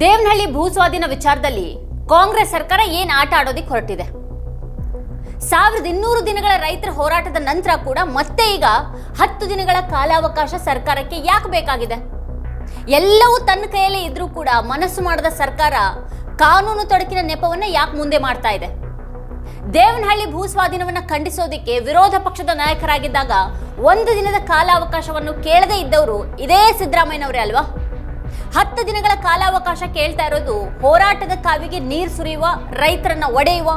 ದೇವನಹಳ್ಳಿ ಭೂ ಸ್ವಾಧೀನ ವಿಚಾರದಲ್ಲಿ ಕಾಂಗ್ರೆಸ್ ಸರ್ಕಾರ ಏನ್ ಆಟ ಆಡೋದಿಕ್ಕೆ ಹೊರಟಿದೆ? ಸಾವಿರದ ಇನ್ನೂರು ದಿನಗಳ ರೈತರ ಹೋರಾಟದ ನಂತರ ಕೂಡ ಮತ್ತೆ ಈಗ ಹತ್ತು ದಿನಗಳ ಕಾಲಾವಕಾಶ ಸರ್ಕಾರಕ್ಕೆ ಯಾಕೆ ಬೇಕಾಗಿದೆ? ಎಲ್ಲವೂ ತನ್ನ ಕೈಯಲ್ಲಿ ಇದ್ರೂ ಕೂಡ ಮನಸ್ಸು ಮಾಡದ ಸರ್ಕಾರ ಕಾನೂನು ತೊಡಕಿನ ನೆಪವನ್ನ ಯಾಕೆ ಮುಂದೆ ಮಾಡ್ತಾ ಇದೆ? ದೇವನಹಳ್ಳಿ ಭೂ ಸ್ವಾಧೀನವನ್ನ ಖಂಡಿಸೋದಿಕ್ಕೆ ವಿರೋಧ ಪಕ್ಷದ ನಾಯಕರಾಗಿದ್ದಾಗ ಒಂದು ದಿನದ ಕಾಲಾವಕಾಶವನ್ನು ಕೇಳದೇ ಇದ್ದವರು ಇದೇ ಸಿದ್ದರಾಮಯ್ಯನವರೇ ಅಲ್ವಾ? ಹತ್ತು ದಿನಗಳ ಕಾಲಾವಕಾಶ ಕೇಳ್ತಾ ಇರೋದು ಹೋರಾಟದ ಕಾವಿಗೆ ನೀರು ಸುರಿಯುವ, ರೈತರನ್ನ ಒಡೆಯುವ,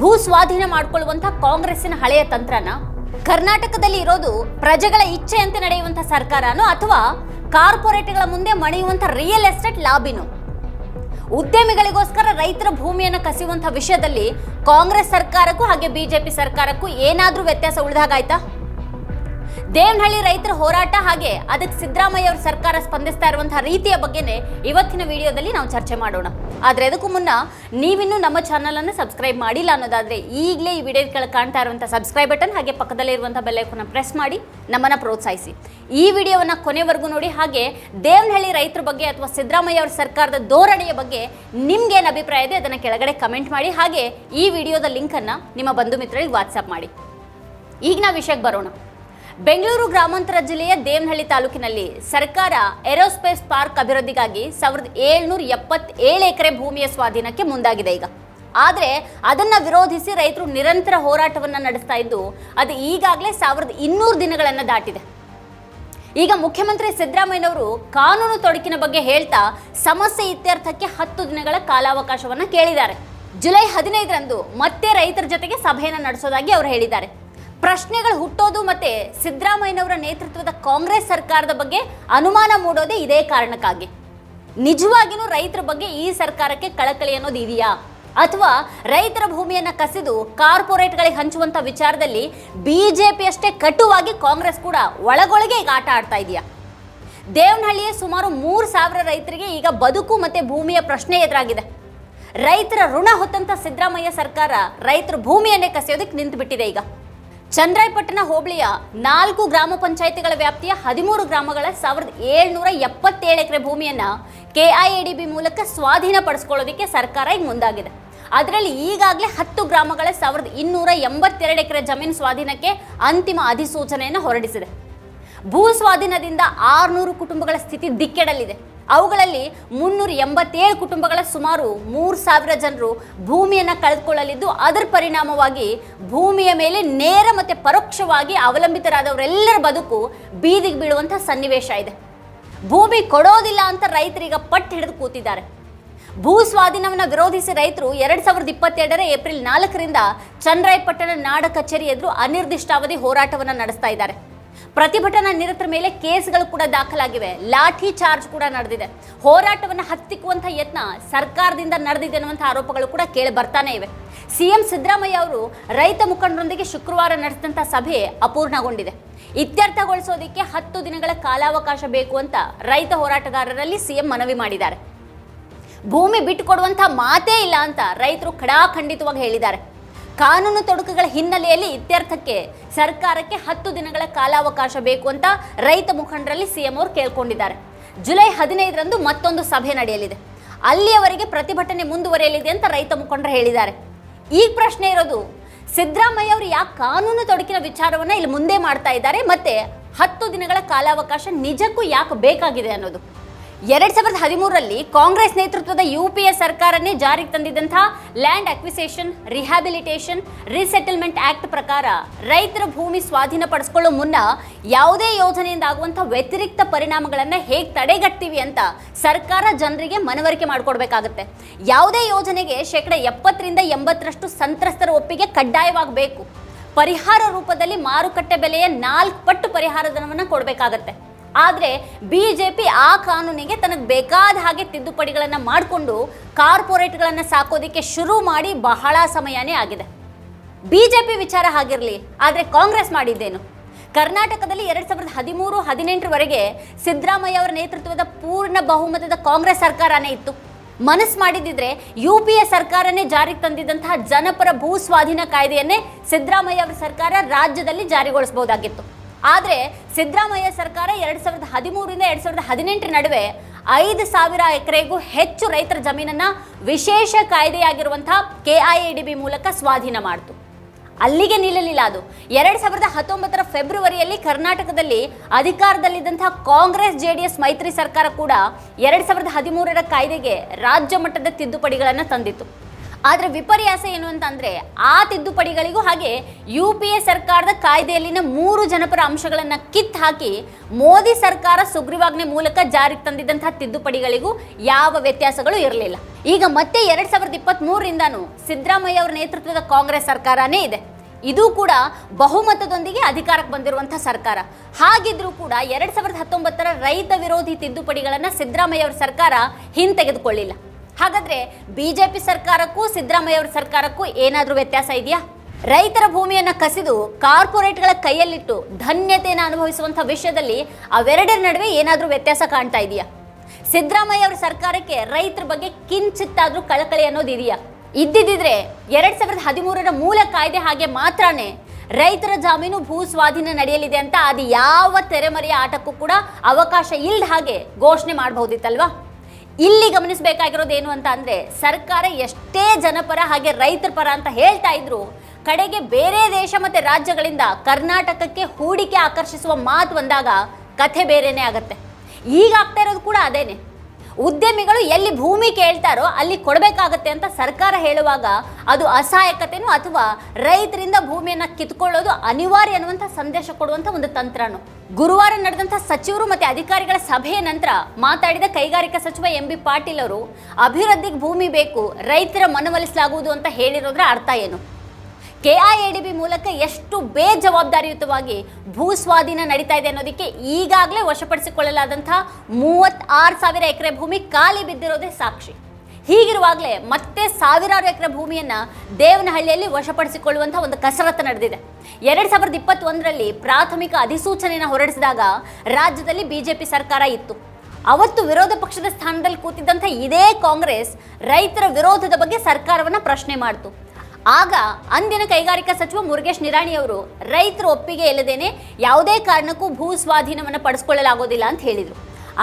ಭೂ ಸ್ವಾಧೀನ ಮಾಡಿಕೊಳ್ಳುವಂತಹ ಕಾಂಗ್ರೆಸ್ಸಿನ ಹಳೆಯ ತಂತ್ರನ? ಕರ್ನಾಟಕದಲ್ಲಿ ಇರೋದು ಪ್ರಜೆಗಳ ಇಚ್ಛೆಯಂತೆ ನಡೆಯುವಂತಹ ಸರ್ಕಾರನೋ ಅಥವಾ ಕಾರ್ಪೊರೇಟ್ಗಳ ಮುಂದೆ ಮಣಿಯುವಂತ ರಿಯಲ್ ಎಸ್ಟೇಟ್ ಲಾಬಿನೋ? ಉದ್ಯಮಿಗಳಿಗೋಸ್ಕರ ರೈತರ ಭೂಮಿಯನ್ನು ಕಸಿಯುವಂತ ವಿಷಯದಲ್ಲಿ ಕಾಂಗ್ರೆಸ್ ಸರ್ಕಾರಕ್ಕೂ ಹಾಗೆ ಬಿಜೆಪಿ ಸರ್ಕಾರಕ್ಕೂ ಏನಾದರೂ ವ್ಯತ್ಯಾಸ ಉಳಿದಾಗಾಯ್ತಾ? ದೇವನಹಳ್ಳಿ ರೈತರ ಹೋರಾಟ ಹಾಗೆ ಅದಕ್ಕೆ ಸಿದ್ದರಾಮಯ್ಯ ಅವರ ಸರ್ಕಾರ ಸ್ಪಂದಿಸ್ತಾ ಇರುವಂತಹ ರೀತಿಯ ಬಗ್ಗೆನೇ ಇವತ್ತಿನ ವಿಡಿಯೋದಲ್ಲಿ ನಾವು ಚರ್ಚೆ ಮಾಡೋಣ. ಆದ್ರೆ ಅದಕ್ಕೂ ಮುನ್ನ ನೀವಿನ್ನೂ ನಮ್ಮ ಚಾನಲ್ ಅನ್ನು ಸಬ್ಸ್ಕ್ರೈಬ್ ಮಾಡಿಲ್ಲ ಅನ್ನೋದಾದ್ರೆ ಈಗಲೇ ಈ ವಿಡಿಯೋ ಕೆಳಗೆ ಕಾಣ್ತಾ ಇರುವಂತಹ ಸಬ್ಸ್ಕ್ರೈಬ್ ಬಟನ್ ಹಾಗೆ ಪಕ್ಕದಲ್ಲಿ ಇರುವಂತಹ ಬೆಲ್ ಐಕಾನ್ ಪ್ರೆಸ್ ಮಾಡಿ ನಮ್ಮನ್ನ ಪ್ರೋತ್ಸಾಹಿಸಿ. ಈ ವಿಡಿಯೋವನ್ನ ಕೊನೆವರೆಗೂ ನೋಡಿ ಹಾಗೆ ದೇವನಹಳ್ಳಿ ರೈತರ ಬಗ್ಗೆ ಅಥವಾ ಸಿದ್ದರಾಮಯ್ಯ ಅವರ ಸರ್ಕಾರದ ಧೋರಣೆಯ ಬಗ್ಗೆ ನಿಮ್ಗೇನು ಅಭಿಪ್ರಾಯ ಇದೆ ಅದನ್ನ ಕೆಳಗಡೆ ಕಮೆಂಟ್ ಮಾಡಿ ಹಾಗೆ ಈ ವಿಡಿಯೋದ ಲಿಂಕ್ ಅನ್ನ ನಿಮ್ಮ ಬಂಧು ಮಿತ್ರರಿಗೆ ವಾಟ್ಸ್ಆಪ್ ಮಾಡಿ. ಈಗ ನಾವು ವಿಷಯಕ್ಕೆ ಬರೋಣ. ಬೆಂಗಳೂರು ಗ್ರಾಮಾಂತರ ಜಿಲ್ಲೆಯ ದೇವನಹಳ್ಳಿ ತಾಲೂಕಿನಲ್ಲಿ ಸರ್ಕಾರ ಏರೋಸ್ಪೇಸ್ ಪಾರ್ಕ್ ಅಭಿವೃದ್ಧಿಗಾಗಿ ಸಾವಿರದ ಏಳ್ನೂರ ಎಪ್ಪತ್ತೇಳು ಎಕರೆ ಭೂಮಿಯ ಸ್ವಾಧೀನಕ್ಕೆ ಮುಂದಾಗಿದೆ ಈಗ. ಆದರೆ ಅದನ್ನ ವಿರೋಧಿಸಿ ರೈತರು ನಿರಂತರ ಹೋರಾಟವನ್ನು ನಡೆಸ್ತಾ ಇದ್ದು, ಅದು ಈಗಾಗಲೇ ಸಾವಿರದ ಇನ್ನೂರು ದಿನಗಳನ್ನು ದಾಟಿದೆ. ಈಗ ಮುಖ್ಯಮಂತ್ರಿ ಸಿದ್ದರಾಮಯ್ಯನವರು ಕಾನೂನು ತೊಡಕಿನ ಬಗ್ಗೆ ಹೇಳ್ತಾ ಸಮಸ್ಯೆ ಇತ್ಯರ್ಥಕ್ಕೆ ಹತ್ತು ದಿನಗಳ ಕಾಲಾವಕಾಶವನ್ನು ಕೇಳಿದ್ದಾರೆ. ಜುಲೈ ಹದಿನೈದರಂದು ಮತ್ತೆ ರೈತರ ಜೊತೆಗೆ ಸಭೆಯನ್ನು ನಡೆಸೋದಾಗಿ ಅವರು ಹೇಳಿದ್ದಾರೆ. ಪ್ರಶ್ನೆಗಳು ಹುಟ್ಟೋದು ಮತ್ತೆ ಸಿದ್ದರಾಮಯ್ಯನವರ ನೇತೃತ್ವದ ಕಾಂಗ್ರೆಸ್ ಸರ್ಕಾರದ ಬಗ್ಗೆ ಅನುಮಾನ ಮೂಡೋದೇ ಇದೇ ಕಾರಣಕ್ಕಾಗಿ. ನಿಜವಾಗಿಯೂ ರೈತರ ಬಗ್ಗೆ ಈ ಸರ್ಕಾರಕ್ಕೆ ಕಳಕಳಿ ಅನ್ನೋದು ಇದೆಯಾ? ಅಥವಾ ರೈತರ ಭೂಮಿಯನ್ನ ಕಸಿದು ಕಾರ್ಪೊರೇಟ್ಗಳಿಗೆ ಹಂಚುವಂತ ವಿಚಾರದಲ್ಲಿ ಬಿಜೆಪಿ ಅಷ್ಟೇ ಕಟುವಾಗಿ ಕಾಂಗ್ರೆಸ್ ಕೂಡ ಒಳಗೊಳಗೆ ಈಗ ಆಟ ಆಡ್ತಾ ಇದೆಯಾ? ದೇವನಹಳ್ಳಿಯ ಸುಮಾರು ಮೂರು ಸಾವಿರ ರೈತರಿಗೆ ಈಗ ಬದುಕು ಮತ್ತೆ ಭೂಮಿಯ ಪ್ರಶ್ನೆ ಎದುರಾಗಿದೆ. ರೈತರ ಋಣ ಹೊತ್ತಂತ ಸಿದ್ದರಾಮಯ್ಯ ಸರ್ಕಾರ ರೈತರ ಭೂಮಿಯನ್ನೇ ಕಸಿಯೋದಕ್ಕೆ ನಿಂತು ಬಿಟ್ಟಿದೆ ಈಗ. ಚಂದ್ರಾಯಪಟ್ಟಣ ಹೋಬಳಿಯ ನಾಲ್ಕು ಗ್ರಾಮ ಪಂಚಾಯಿತಿಗಳ ವ್ಯಾಪ್ತಿಯ ಹದಿಮೂರು ಗ್ರಾಮಗಳ ಸಾವಿರದ ಏಳ್ನೂರ ಎಪ್ಪತ್ತೇಳು ಎಕರೆ ಭೂಮಿಯನ್ನ ಕೆಐಎಡಿಬಿ ಮೂಲಕ ಸ್ವಾಧೀನ ಪಡಿಸ್ಕೊಳ್ಳೋದಕ್ಕೆ ಸರ್ಕಾರ ಈಗ ಮುಂದಾಗಿದೆ. ಅದರಲ್ಲಿ ಈಗಾಗಲೇ ಹತ್ತು ಗ್ರಾಮಗಳ ಸಾವಿರದ ಇನ್ನೂರ ಎಂಬತ್ತೆರಡು ಎಕರೆ ಜಮೀನು ಸ್ವಾಧೀನಕ್ಕೆ ಅಂತಿಮ ಅಧಿಸೂಚನೆಯನ್ನು ಹೊರಡಿಸಿದೆ. ಭೂ ಸ್ವಾಧೀನದಿಂದ ಆರುನೂರು ಕುಟುಂಬಗಳ ಸ್ಥಿತಿ ದಿಕ್ಕೆಡಲಿದೆ. ಅವುಗಳಲ್ಲಿ ಮುನ್ನೂರ ಎಂಬತ್ತೇಳು ಕುಟುಂಬಗಳ ಸುಮಾರು ಮೂರು ಸಾವಿರ ಜನರು ಭೂಮಿಯನ್ನು ಕಳೆದುಕೊಳ್ಳಲಿದ್ದು, ಅದರ ಪರಿಣಾಮವಾಗಿ ಭೂಮಿಯ ಮೇಲೆ ನೇರ ಮತ್ತು ಪರೋಕ್ಷವಾಗಿ ಅವಲಂಬಿತರಾದವರೆಲ್ಲರ ಬದುಕು ಬೀದಿಗೆ ಬೀಳುವಂಥ ಸನ್ನಿವೇಶ ಇದೆ. ಭೂಮಿ ಕೊಡೋದಿಲ್ಲ ಅಂತ ರೈತರೀಗ ಪಟ್ಟು ಹಿಡಿದು ಕೂತಿದ್ದಾರೆ. ಭೂ ಸ್ವಾಧೀನವನ್ನು ವಿರೋಧಿಸಿ ರೈತರು ಎರಡು ಸಾವಿರದ ಇಪ್ಪತ್ತೆರಡರ ಏಪ್ರಿಲ್ ನಾಲ್ಕರಿಂದ ಚನ್ನರಾಯಪಟ್ಟಣ ನಾಡ ಕಚೇರಿ ಎದುರು ಅನಿರ್ದಿಷ್ಟಾವಧಿ ಹೋರಾಟವನ್ನು ನಡೆಸ್ತಾ ಇದ್ದಾರೆ. ಪ್ರತಿಭಟನಾ ನಿರತರ ಮೇಲೆ ಕೇಸ್ಗಳು ಕೂಡ ದಾಖಲಾಗಿವೆ. ಲಾಠಿ ಚಾರ್ಜ್ ಕೂಡ ನಡೆದಿದೆ. ಹೋರಾಟವನ್ನು ಹತ್ತಿಕ್ಕುವಂಥ ಯತ್ನ ಸರ್ಕಾರದಿಂದ ನಡೆದಿದೆ ಅನ್ನುವಂಥ ಆರೋಪಗಳು ಕೂಡ ಕೇಳಿ ಬರ್ತಾನೆ ಇವೆ. ಸಿಎಂ ಸಿದ್ದರಾಮಯ್ಯ ಅವರು ರೈತ ಮುಖಂಡರೊಂದಿಗೆ ಶುಕ್ರವಾರ ನಡೆಸಿದಂಥ ಸಭೆ ಅಪೂರ್ಣಗೊಂಡಿದೆ. ಇತ್ಯರ್ಥಗೊಳಿಸೋದಕ್ಕೆ ಹತ್ತು ದಿನಗಳ ಕಾಲಾವಕಾಶ ಬೇಕು ಅಂತ ರೈತ ಹೋರಾಟಗಾರರಲ್ಲಿ ಸಿಎಂ ಮನವಿ ಮಾಡಿದ್ದಾರೆ. ಭೂಮಿ ಬಿಟ್ಟುಕೊಡುವಂಥ ಮಾತೇ ಇಲ್ಲ ಅಂತ ರೈತರು ಖಡಾಖಂಡಿತವಾಗಿ ಹೇಳಿದ್ದಾರೆ. ಕಾನೂನು ತೊಡಕುಗಳ ಹಿನ್ನೆಲೆಯಲ್ಲಿ ಇತ್ಯರ್ಥಕ್ಕೆ ಸರ್ಕಾರಕ್ಕೆ ಹತ್ತು ದಿನಗಳ ಕಾಲಾವಕಾಶ ಬೇಕು ಅಂತ ರೈತ ಮುಖಂಡರಲ್ಲಿ ಸಿಎಂ ಅವರು ಕೇಳ್ಕೊಂಡಿದ್ದಾರೆ. ಜುಲೈ ಹದಿನೈದರಂದು ಮತ್ತೊಂದು ಸಭೆ ನಡೆಯಲಿದೆ. ಅಲ್ಲಿಯವರೆಗೆ ಪ್ರತಿಭಟನೆ ಮುಂದುವರಿಯಲಿದೆ ಅಂತ ರೈತ ಮುಖಂಡರು ಹೇಳಿದ್ದಾರೆ. ಈಗ ಪ್ರಶ್ನೆ ಇರೋದು, ಸಿದ್ದರಾಮಯ್ಯ ಅವರು ಯಾಕೆ ಕಾನೂನು ತೊಡಕಿನ ವಿಚಾರವನ್ನು ಇಲ್ಲಿ ಮುಂದೆ ಮಾಡ್ತಾ ಇದ್ದಾರೆ, ಮತ್ತೆ ಹತ್ತು ದಿನಗಳ ಕಾಲಾವಕಾಶ ನಿಜಕ್ಕೂ ಯಾಕೆ ಬೇಕಾಗಿದೆ ಅನ್ನೋದು. ಎರಡ್ ಸಾವಿರದ ಹದಿಮೂರರಲ್ಲಿ ಕಾಂಗ್ರೆಸ್ ನೇತೃತ್ವದ ಯು ಪಿ ಎ ಸರ್ಕಾರನೇ ಜಾರಿಗೆ ತಂದಿದ್ದಂತಹ land acquisition, rehabilitation, resettlement act ಪ್ರಕಾರ ರೈತರ ಭೂಮಿ ಸ್ವಾಧೀನ ಪಡಿಸ್ಕೊಳ್ಳೋ ಮುನ್ನ ಯಾವುದೇ ಯೋಜನೆಯಿಂದ ಆಗುವಂಥ ವ್ಯತಿರಿಕ್ತ ಪರಿಣಾಮಗಳನ್ನು ಹೇಗೆ ತಡೆಗಟ್ತೀವಿ ಅಂತ ಸರ್ಕಾರ ಜನರಿಗೆ ಮನವರಿಕೆ ಮಾಡಿಕೊಡ್ಬೇಕಾಗತ್ತೆ. ಯಾವುದೇ ಯೋಜನೆಗೆ ಶೇಕಡ ಎಪ್ಪತ್ತರಿಂದ ಎಂಬತ್ತರಷ್ಟು ಸಂತ್ರಸ್ತರ ಒಪ್ಪಿಗೆ ಕಡ್ಡಾಯವಾಗಬೇಕು. ಪರಿಹಾರ ರೂಪದಲ್ಲಿ ಮಾರುಕಟ್ಟೆ ಬೆಲೆಯ ನಾಲ್ಕು ಪಟ್ಟು ಪರಿಹಾರ ಧನವನ್ನು ಕೊಡಬೇಕಾಗತ್ತೆ. ಆದರೆ ಬಿ ಜೆ ಪಿ ಆ ಕಾನೂನಿಗೆ ತನಗೆ ಬೇಕಾದ ಹಾಗೆ ತಿದ್ದುಪಡಿಗಳನ್ನು ಮಾಡಿಕೊಂಡು ಕಾರ್ಪೊರೇಟ್ಗಳನ್ನು ಸಾಕೋದಕ್ಕೆ ಶುರು ಮಾಡಿ ಬಹಳ ಸಮಯನೇ ಆಗಿದೆ. ಬಿ ಜೆ ಪಿ ವಿಚಾರ ಆಗಿರಲಿ ಆದರೆ ಕಾಂಗ್ರೆಸ್ ಮಾಡಿದ್ದೇನು? ಕರ್ನಾಟಕದಲ್ಲಿ ಎರಡು ಸಾವಿರದ ಹದಿಮೂರು ಹದಿನೆಂಟರವರೆಗೆ ಸಿದ್ದರಾಮಯ್ಯ ಅವರ ನೇತೃತ್ವದ ಪೂರ್ಣ ಬಹುಮತದ ಕಾಂಗ್ರೆಸ್ ಸರ್ಕಾರನೇ ಇತ್ತು. ಮನಸ್ಸು ಮಾಡಿದ್ದಿದ್ರೆ ಯು ಪಿ ಎ ಸರ್ಕಾರನೇ ಜಾರಿಗೆ ತಂದಿದ್ದಂತಹ ಜನಪರ ಭೂ ಸ್ವಾಧೀನ ಕಾಯ್ದೆಯನ್ನೇ ಸಿದ್ದರಾಮಯ್ಯ ಅವರ ಸರ್ಕಾರ ರಾಜ್ಯದಲ್ಲಿ ಜಾರಿಗೊಳಿಸಬಹುದಾಗಿತ್ತು ಆದರೆ ಸಿದ್ದರಾಮಯ್ಯ ಸರ್ಕಾರ ಎರಡು ಸಾವಿರದ ಹದಿಮೂರರಿಂದ ಎರಡು ಸಾವಿರದ ಹದಿನೆಂಟರ ನಡುವೆ ಐದು ಸಾವಿರ ಎಕರೆಗೂ ಹೆಚ್ಚು ರೈತರ ಜಮೀನನ್ನು ವಿಶೇಷ ಕಾಯ್ದೆಯಾಗಿರುವಂತಹ ಕೆಐಎಡಿಬಿ ಮೂಲಕ ಸ್ವಾಧೀನ ಮಾಡಿತು. ಅಲ್ಲಿಗೆ ನಿಲ್ಲಲಿಲ್ಲ ಅದು. ಎರಡು ಸಾವಿರದ ಹತ್ತೊಂಬತ್ತರ ಫೆಬ್ರವರಿಯಲ್ಲಿ ಕರ್ನಾಟಕದಲ್ಲಿ ಅಧಿಕಾರದಲ್ಲಿದ್ದಂತಹ ಕಾಂಗ್ರೆಸ್, ಜೆ ಡಿ ಎಸ್ ಮೈತ್ರಿ ಸರ್ಕಾರ ಕೂಡ ಎರಡು ಸಾವಿರದ ಹದಿಮೂರರ ಕಾಯ್ದೆಗೆ ರಾಜ್ಯ ಮಟ್ಟದ ತಿದ್ದುಪಡಿಗಳನ್ನು ತಂದಿತ್ತು. ಆದರೆ ವಿಪರ್ಯಾಸ ಏನು ಅಂತಂದರೆ ಆ ತಿದ್ದುಪಡಿಗಳಿಗೂ ಹಾಗೆ ಯು ಪಿ ಎ ಸರ್ಕಾರದ ಕಾಯ್ದೆಯಲ್ಲಿನ ಮೂರು ಜನಪರ ಅಂಶಗಳನ್ನು ಕಿತ್ತು ಹಾಕಿ ಮೋದಿ ಸರ್ಕಾರ ಸುಗ್ರೀವಾಜ್ಞೆ ಮೂಲಕ ಜಾರಿಗೆ ತಂದಿದ್ದಂತಹ ತಿದ್ದುಪಡಿಗಳಿಗೂ ಯಾವ ವ್ಯತ್ಯಾಸಗಳು ಇರಲಿಲ್ಲ. ಈಗ ಮತ್ತೆ ಎರಡು ಸಾವಿರದ ಇಪ್ಪತ್ತ್ ಮೂರರಿಂದನೂ ಸಿದ್ದರಾಮಯ್ಯ ಅವರ ನೇತೃತ್ವದ ಕಾಂಗ್ರೆಸ್ ಸರ್ಕಾರನೇ ಇದೆ. ಇದು ಕೂಡ ಬಹುಮತದೊಂದಿಗೆ ಅಧಿಕಾರಕ್ಕೆ ಬಂದಿರುವಂಥ ಸರ್ಕಾರ. ಹಾಗಿದ್ರೂ ಕೂಡ ಎರಡ್ ಸಾವಿರದ ಹತ್ತೊಂಬತ್ತರ ರೈತ ವಿರೋಧಿ ತಿದ್ದುಪಡಿಗಳನ್ನ ಸಿದ್ದರಾಮಯ್ಯ ಅವರ ಸರ್ಕಾರ ಹಿಂತೆಗೆದುಕೊಳ್ಳಿಲ್ಲ. ಹಾಗಾದ್ರೆ ಬಿಜೆಪಿ ಸರ್ಕಾರಕ್ಕೂ ಸಿದ್ದರಾಮಯ್ಯ ಅವರ ಸರ್ಕಾರಕ್ಕೂ ಏನಾದರೂ ವ್ಯತ್ಯಾಸ ಇದೆಯಾ? ರೈತರ ಭೂಮಿಯನ್ನ ಕಸಿದು ಕಾರ್ಪೊರೇಟ್ಗಳ ಕೈಯಲ್ಲಿಟ್ಟು ಧನ್ಯತೆಯನ್ನು ಅನುಭವಿಸುವಂತಹ ವಿಷಯದಲ್ಲಿ ಅವೆರಡರ ನಡುವೆ ಏನಾದರೂ ವ್ಯತ್ಯಾಸ ಕಾಣ್ತಾ ಇದೆಯಾ? ಸಿದ್ದರಾಮಯ್ಯ ಅವರ ಸರ್ಕಾರಕ್ಕೆ ರೈತರ ಬಗ್ಗೆ ಕಿಂಚಿತ್ತಾದರೂ ಕಳಕಳಿ ಅನ್ನೋದು ಇದೆಯಾ? ಇದ್ದಿದ್ದರೆ ಎರಡು ಸಾವಿರದ ಹದಿಮೂರರ ಮೂಲ ಕಾಯ್ದೆ ಹಾಗೆ ಮಾತ್ರನೇ ರೈತರ ಜಾಮೀನು ಭೂ ಸ್ವಾಧೀನ ನಡೆಯಲಿದೆ ಅಂತ ಅದು ಯಾವ ತೆರೆಮರೆಯ ಆಟಕ್ಕೂ ಕೂಡ ಅವಕಾಶ ಇಲ್ಲದ ಹಾಗೆ ಘೋಷಣೆ ಮಾಡಬಹುದಿತ್ತಲ್ವಾ? ಇಲ್ಲಿ ಗಮನಿಸಬೇಕಾಗಿರೋದು ಏನು ಅಂತ ಅಂದರೆ ಸರ್ಕಾರ ಎಷ್ಟೇ ಜನಪರ ಹಾಗೆ ರೈತರ ಪರ ಅಂತ ಹೇಳ್ತಾ ಇದ್ರು, ಕಡೆಗೆ ಬೇರೆ ದೇಶ ಮತ್ತು ರಾಜ್ಯಗಳಿಂದ ಕರ್ನಾಟಕಕ್ಕೆ ಹೂಡಿಕೆ ಆಕರ್ಷಿಸುವ ಮಾತು ಬಂದಾಗ ಕಥೆ ಬೇರೆನೇ ಆಗುತ್ತೆ. ಈಗ ಆಗ್ತಾ ಇರೋದು ಕೂಡ ಅದೇನೆ. ಉದ್ಯಮಿಗಳು ಎಲ್ಲಿ ಭೂಮಿ ಕೇಳ್ತಾರೋ ಅಲ್ಲಿ ಕೊಡಬೇಕಾಗತ್ತೆ ಅಂತ ಸರ್ಕಾರ ಹೇಳುವಾಗ ಅದು ಅಸಹಾಯಕತೆನೂ ಅಥವಾ ರೈತರಿಂದ ಭೂಮಿಯನ್ನು ಕಿತ್ಕೊಳ್ಳೋದು ಅನಿವಾರ್ಯ ಅನ್ನುವಂಥ ಸಂದೇಶ ಕೊಡುವಂಥ ಒಂದು ತಂತ್ರನು. ಗುರುವಾರ ನಡೆದಂಥ ಸಚಿವರು ಮತ್ತೆ ಅಧಿಕಾರಿಗಳ ಸಭೆಯ ನಂತರ ಮಾತಾಡಿದ ಕೈಗಾರಿಕಾ ಸಚಿವ ಎಂ ಬಿ ಪಾಟೀಲ್ ಅವರು, ಅಭಿವೃದ್ಧಿಗೆ ಭೂಮಿ ಬೇಕು, ರೈತರ ಮನವೊಲಿಸಲಾಗುವುದು ಅಂತ ಹೇಳಿರೋದ್ರ ಅರ್ಥ ಏನು? ಕೆಐಎಡಿಬಿ ಮೂಲಕ ಎಷ್ಟು ಬೇಜವಾಬ್ದಾರಿಯುತವಾಗಿ ಭೂ ಸ್ವಾಧೀನ ನಡೀತಾ ಇದೆ ಅನ್ನೋದಕ್ಕೆ ಈಗಾಗಲೇ ವಶಪಡಿಸಿಕೊಳ್ಳಲಾದಂತಹ ಮೂವತ್ತಾರು ಸಾವಿರ ಎಕರೆ ಭೂಮಿ ಖಾಲಿ ಬಿದ್ದಿರೋದೇ ಸಾಕ್ಷಿ. ಹೀಗಿರುವಾಗಲೇ ಮತ್ತೆ ಸಾವಿರಾರು ಎಕರೆ ಭೂಮಿಯನ್ನು ದೇವನಹಳ್ಳಿಯಲ್ಲಿ ವಶಪಡಿಸಿಕೊಳ್ಳುವಂಥ ಒಂದು ಕಸರತ್ತು ನಡೆದಿದೆ. ಎರಡು ಸಾವಿರದ ಇಪ್ಪತ್ತೊಂದರಲ್ಲಿ ಪ್ರಾಥಮಿಕ ಅಧಿಸೂಚನೆಯನ್ನು ಹೊರಡಿಸಿದಾಗ ರಾಜ್ಯದಲ್ಲಿ ಬಿಜೆಪಿ ಸರ್ಕಾರ ಇತ್ತು. ಅವತ್ತು ವಿರೋಧ ಪಕ್ಷದ ಸ್ಥಾನದಲ್ಲಿ ಕೂತಿದ್ದಂಥ ಇದೇ ಕಾಂಗ್ರೆಸ್ ರೈತರ ವಿರೋಧದ ಬಗ್ಗೆ ಸರ್ಕಾರವನ್ನ ಪ್ರಶ್ನೆ ಮಾಡಿತು. ಆಗ ಅಂದಿನ ಕೈಗಾರಿಕಾ ಸಚಿವ ಮುರುಗೇಶ್ ನಿರಾಣಿ ಅವರು, ರೈತರ ಒಪ್ಪಿಗೆ ಇಲ್ಲದೇನೆ ಯಾವುದೇ ಕಾರಣಕ್ಕೂ ಭೂ ಸ್ವಾಧೀನವನ್ನು ಪಡಿಸ್ಕೊಳ್ಳಲಾಗೋದಿಲ್ಲ ಅಂತ ಹೇಳಿದರು.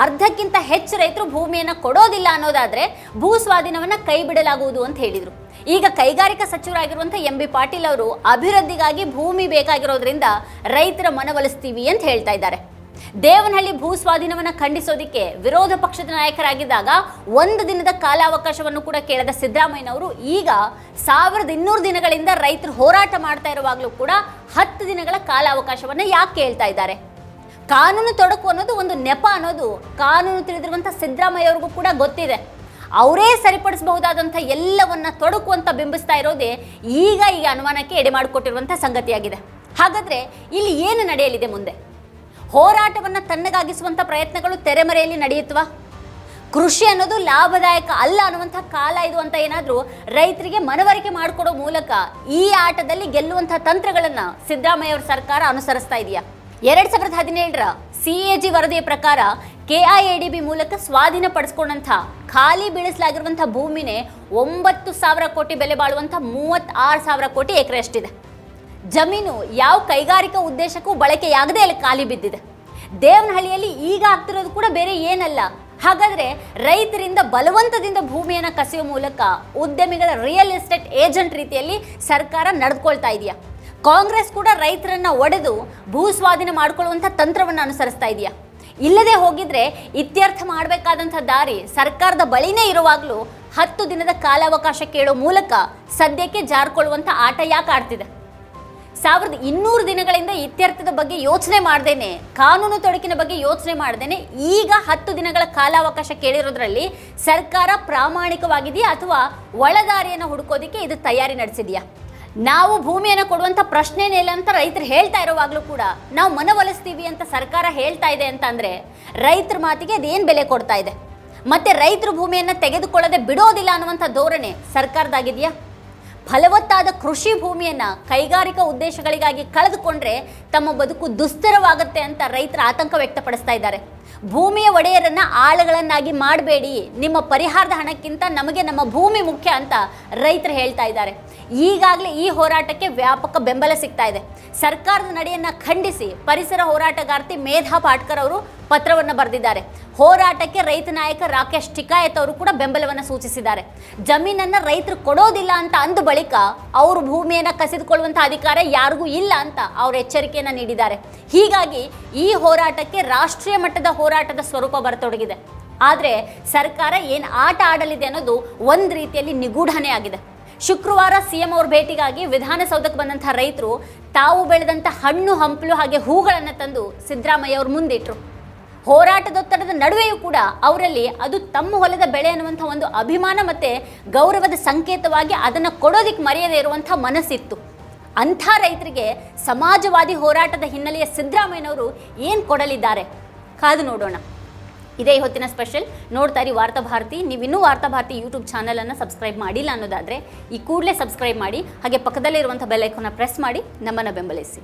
ಅರ್ಧಕ್ಕಿಂತ ಹೆಚ್ಚು ರೈತರು ಭೂಮಿಯನ್ನು ಕೊಡೋದಿಲ್ಲ ಅನ್ನೋದಾದರೆ ಭೂ ಸ್ವಾಧೀನವನ್ನು ಕೈ ಬಿಡಲಾಗುವುದು ಅಂತ ಹೇಳಿದರು. ಈಗ ಕೈಗಾರಿಕಾ ಸಚಿವರಾಗಿರುವಂಥ ಎಂ ಬಿ ಪಾಟೀಲ್ ಅವರು, ಅಭಿವೃದ್ಧಿಗಾಗಿ ಭೂಮಿ ಬೇಕಾಗಿರೋದ್ರಿಂದ ರೈತರ ಮನವೊಲಿಸ್ತೀವಿ ಅಂತ ಹೇಳ್ತಾ ಇದ್ದಾರೆ. ದೇವನಹಳ್ಳಿ ಭೂ ಸ್ವಾಧೀನವನ್ನು ಖಂಡಿಸೋದಿಕ್ಕೆ ವಿರೋಧ ಪಕ್ಷದ ನಾಯಕರಾಗಿದ್ದಾಗ ಒಂದು ದಿನದ ಕಾಲಾವಕಾಶವನ್ನು ಕೂಡ ಕೇಳದ ಸಿದ್ದರಾಮಯ್ಯನವರು ಈಗ ಸಾವಿರದ ಇನ್ನೂರು ದಿನಗಳಿಂದ ರೈತರು ಹೋರಾಟ ಮಾಡ್ತಾ ಇರುವಾಗಲೂ ಕೂಡ ಹತ್ತು ದಿನಗಳ ಕಾಲಾವಕಾಶವನ್ನು ಯಾಕೆ ಕೇಳ್ತಾ ಇದ್ದಾರೆ? ಕಾನೂನು ತೊಡಕು ಅನ್ನೋದು ಒಂದು ನೆಪ ಅನ್ನೋದು ಕಾನೂನು ತಿಳಿದಿರುವಂಥ ಸಿದ್ದರಾಮಯ್ಯ ಅವ್ರಿಗೂ ಕೂಡ ಗೊತ್ತಿದೆ. ಅವರೇ ಸರಿಪಡಿಸಬಹುದಾದಂಥ ಎಲ್ಲವನ್ನ ತೊಡಕು ಅಂತ ಬಿಂಬಿಸ್ತಾ ಇರೋದೇ ಈಗ ಈ ಅನುಮಾನಕ್ಕೆ ಎಡೆ ಮಾಡಿಕೊಟ್ಟಿರುವಂಥ ಸಂಗತಿಯಾಗಿದೆ. ಹಾಗಾದ್ರೆ ಇಲ್ಲಿ ಏನು ನಡೆಯಲಿದೆ ಮುಂದೆ? ಹೋರಾಟವನ್ನು ತಣ್ಣಗಾಗಿಸುವಂಥ ಪ್ರಯತ್ನಗಳು ತೆರೆಮರೆಯಲ್ಲಿ ನಡೆಯುತ್ತವಾ? ಕೃಷಿ ಅನ್ನೋದು ಲಾಭದಾಯಕ ಅಲ್ಲ ಅನ್ನುವಂಥ ಕಾಲ ಇದು ಅಂತ ಏನಾದರೂ ರೈತರಿಗೆ ಮನವರಿಕೆ ಮಾಡಿಕೊಡೋ ಮೂಲಕ ಈ ಆಟದಲ್ಲಿ ಗೆಲ್ಲುವಂಥ ತಂತ್ರಗಳನ್ನು ಸಿದ್ದರಾಮಯ್ಯ ಅವರ ಸರ್ಕಾರ ಅನುಸರಿಸ್ತಾ ಇದೆಯಾ? ಎರಡು ಸಾವಿರದ ಹದಿನೇಳರ ಸಿ ಎ ಜಿ ವರದಿಯ ಪ್ರಕಾರ ಕೆಐಎಡಿಬಿ ಮೂಲಕ ಸ್ವಾಧೀನ ಪಡಿಸ್ಕೊಂಡಂಥ ಖಾಲಿ ಬೀಳಿಸಲಾಗಿರುವಂಥ ಭೂಮಿನೇ ಒಂಬತ್ತು ಸಾವಿರ ಕೋಟಿ ಬೆಲೆ ಬಾಳುವಂಥ ಮೂವತ್ತಾರು ಸಾವಿರ ಕೋಟಿ ಎಕರೆ ಅಷ್ಟಿದೆ. ಜಮೀನು ಯಾವ ಕೈಗಾರಿಕಾ ಉದ್ದೇಶಕ್ಕೂ ಬಳಕೆಯಾಗದೆ ಅಲ್ಲಿ ಖಾಲಿ ಬಿದ್ದಿದೆ. ದೇವನಹಳ್ಳಿಯಲ್ಲಿ ಈಗ ಆಗ್ತಿರೋದು ಕೂಡ ಬೇರೆ ಏನಲ್ಲ. ಹಾಗಾದ್ರೆ ರೈತರಿಂದ ಬಲವಂತದಿಂದ ಭೂಮಿಯನ್ನು ಕಸಿಯುವ ಮೂಲಕ ಉದ್ಯಮಿಗಳ ರಿಯಲ್ ಎಸ್ಟೇಟ್ ಏಜೆಂಟ್ ರೀತಿಯಲ್ಲಿ ಸರ್ಕಾರ ನಡೆದುಕೊಳ್ತಾ ಇದೆಯಾ? ಕಾಂಗ್ರೆಸ್ ಕೂಡ ರೈತರನ್ನ ಒಡೆದು ಭೂ ಸ್ವಾಧೀನ ಮಾಡಿಕೊಳ್ಳುವಂಥ ತಂತ್ರವನ್ನು ಅನುಸರಿಸ್ತಾ ಇದೆಯಾ? ಇಲ್ಲದೆ ಹೋಗಿದ್ರೆ ಇತ್ಯರ್ಥ ಮಾಡಬೇಕಾದಂಥ ದಾರಿ ಸರ್ಕಾರದ ಬಳಿನೇ ಇರುವಾಗಲೂ ಹತ್ತು ದಿನದ ಕಾಲಾವಕಾಶ ಕೇಳೋ ಮೂಲಕ ಸದ್ಯಕ್ಕೆ ಜಾರ್ಕೊಳ್ಳುವಂಥ ಆಟ ಯಾಕೆ ಆಡ್ತಿದೆ? ಸಾವಿರದ ಇನ್ನೂರು ದಿನಗಳಿಂದ ಇತ್ಯರ್ಥದ ಬಗ್ಗೆ ಯೋಚನೆ ಮಾಡ್ದೇನೆ, ಕಾನೂನು ತೊಡಕಿನ ಬಗ್ಗೆ ಯೋಚನೆ ಮಾಡ್ದೇನೆ, ಈಗ ಹತ್ತು ದಿನಗಳ ಕಾಲಾವಕಾಶ ಕೇಳಿರೋದ್ರಲ್ಲಿ ಸರ್ಕಾರ ಪ್ರಾಮಾಣಿಕವಾಗಿದೆಯಾ ಅಥವಾ ಒಳದಾರಿಯನ್ನು ಹುಡುಕೋದಿಕ್ಕೆ ಇದು ತಯಾರಿ ನಡೆಸಿದೆಯಾ? ನಾವು ಭೂಮಿಯನ್ನು ಕೊಡುವಂಥ ಪ್ರಶ್ನೆನೇ ಇಲ್ಲ ಅಂತ ರೈತರು ಹೇಳ್ತಾ ಇರೋವಾಗಲೂ ಕೂಡ ನಾವು ಮನವೊಲಿಸ್ತೀವಿ ಅಂತ ಸರ್ಕಾರ ಹೇಳ್ತಾ ಇದೆ ಅಂತಂದ್ರೆ ರೈತರ ಮಾತಿಗೆ ಅದೇನು ಬೆಲೆ ಕೊಡ್ತಾ ಇದೆ? ಮತ್ತೆ ರೈತರು ಭೂಮಿಯನ್ನು ತೆಗೆದುಕೊಳ್ಳದೆ ಬಿಡೋದಿಲ್ಲ ಅನ್ನುವಂಥ ಧೋರಣೆ ಸರ್ಕಾರದಾಗಿದೆಯಾ? ಫಲವತ್ತಾದ ಕೃಷಿ ಭೂಮಿಯನ್ನು ಕೈಗಾರಿಕಾ ಉದ್ದೇಶಗಳಿಗಾಗಿ ಕಳೆದುಕೊಂಡ್ರೆ ತಮ್ಮ ಬದುಕು ದುಸ್ತರವಾಗುತ್ತೆ ಅಂತ ರೈತರ ಆತಂಕ ವ್ಯಕ್ತಪಡಿಸ್ತಾ ಇದ್ದಾರೆ. ಭೂಮಿಯ ಒಡೆಯರನ್ನು ಆಳುಗಳನ್ನಾಗಿ ಮಾಡಬೇಡಿ, ನಿಮ್ಮ ಪರಿಹಾರದ ಹಣಕ್ಕಿಂತ ನಮಗೆ ನಮ್ಮ ಭೂಮಿ ಮುಖ್ಯ ಅಂತ ರೈತರು ಹೇಳ್ತಾ ಇದ್ದಾರೆ. ಈಗಾಗಲೇ ಈ ಹೋರಾಟಕ್ಕೆ ವ್ಯಾಪಕ ಬೆಂಬಲ ಸಿಗ್ತಾ ಇದೆ. ಸರ್ಕಾರದ ನಡೆಯನ್ನು ಖಂಡಿಸಿ ಪರಿಸರ ಹೋರಾಟಗಾರ್ತಿ ಮೇಧಾ ಪಾಟ್ಕರ್ ಅವರು ಪತ್ರವನ್ನು ಬರೆದಿದ್ದಾರೆ. ಹೋರಾಟಕ್ಕೆ ರೈತ ನಾಯಕ ರಾಕೇಶ್ ಟಿಕಾಯತ್ ಅವರು ಕೂಡ ಬೆಂಬಲವನ್ನು ಸೂಚಿಸಿದ್ದಾರೆ. ಜಮೀನನ್ನು ರೈತರು ಕೊಡೋದಿಲ್ಲ ಅಂತ ಅಂದ ಬಳಿಕ ಅವರು ಭೂಮಿಯನ್ನು ಕಸಿದುಕೊಳ್ಳುವಂಥ ಅಧಿಕಾರ ಯಾರಿಗೂ ಇಲ್ಲ ಅಂತ ಅವರು ಎಚ್ಚರಿಕೆಯನ್ನು ನೀಡಿದ್ದಾರೆ. ಹೀಗಾಗಿ ಈ ಹೋರಾಟಕ್ಕೆ ರಾಷ್ಟ್ರೀಯ ಮಟ್ಟದ ಹೋರಾಟದ ಸ್ವರೂಪ ಬರತೊಡಗಿದೆ. ಆದರೆ ಸರ್ಕಾರ ಏನು ಆಟ ಆಡಲಿದೆ ಅನ್ನೋದು ಒಂದು ರೀತಿಯಲ್ಲಿ ನಿಗೂಢನೇ ಆಗಿದೆ. ಶುಕ್ರವಾರ ಸಿಎಂ ಅವ್ರ ಭೇಟಿಗಾಗಿ ವಿಧಾನಸೌಧಕ್ಕೆ ಬಂದಂಥ ರೈತರು ತಾವು ಬೆಳೆದಂಥ ಹಣ್ಣು ಹಂಪಲು ಹಾಗೆ ಹೂಗಳನ್ನು ತಂದು ಸಿದ್ದರಾಮಯ್ಯ ಅವ್ರ ಮುಂದಿಟ್ರು. ಹೋರಾಟದೊತ್ತಡದ ನಡುವೆಯೂ ಕೂಡ ಅವರಲ್ಲಿ ಅದು ತಮ್ಮ ಹೊಲದ ಬೆಳೆ ಅನ್ನುವಂಥ ಒಂದು ಅಭಿಮಾನ ಮತ್ತು ಗೌರವದ ಸಂಕೇತವಾಗಿ ಅದನ್ನು ಕೊಡೋದಕ್ಕೆ ಮರೆಯದೇ ಇರುವಂಥ ಮನಸ್ಸಿತ್ತು. ಅಂಥ ರೈತರಿಗೆ ಸಮಾಜವಾದಿ ಹೋರಾಟದ ಹಿನ್ನೆಲೆಯ ಸಿದ್ದರಾಮಯ್ಯನವರು ಏನು ಕೊಡಲಿದ್ದಾರೆ? ಕಾದು ನೋಡೋಣ. ಇದೇ ಹೊತ್ತಿನ ಸ್ಪೆಷಲ್. ನೋಡ್ತಾ ಇರಿ ವಾರ್ತಾಭಾರತಿ ನೀವು ಇನ್ನೂ ವಾರ್ತಾಭಾರತಿ ಯೂಟ್ಯೂಬ್ ಚಾನಲನ್ನು ಸಬ್ಸ್ಕ್ರೈಬ್ ಮಾಡಿಲ್ಲ ಅನ್ನೋದಾದರೆ ಈ ಕೂಡಲೇ ಸಬ್ಸ್ಕ್ರೈಬ್ ಮಾಡಿ, ಹಾಗೆ ಪಕ್ಕದಲ್ಲಿರುವಂಥ ಬೆಲ್ ಐಕಾನ್ನ ಪ್ರೆಸ್ ಮಾಡಿ, ನಮ್ಮನ್ನು ಬೆಂಬಲಿಸಿ.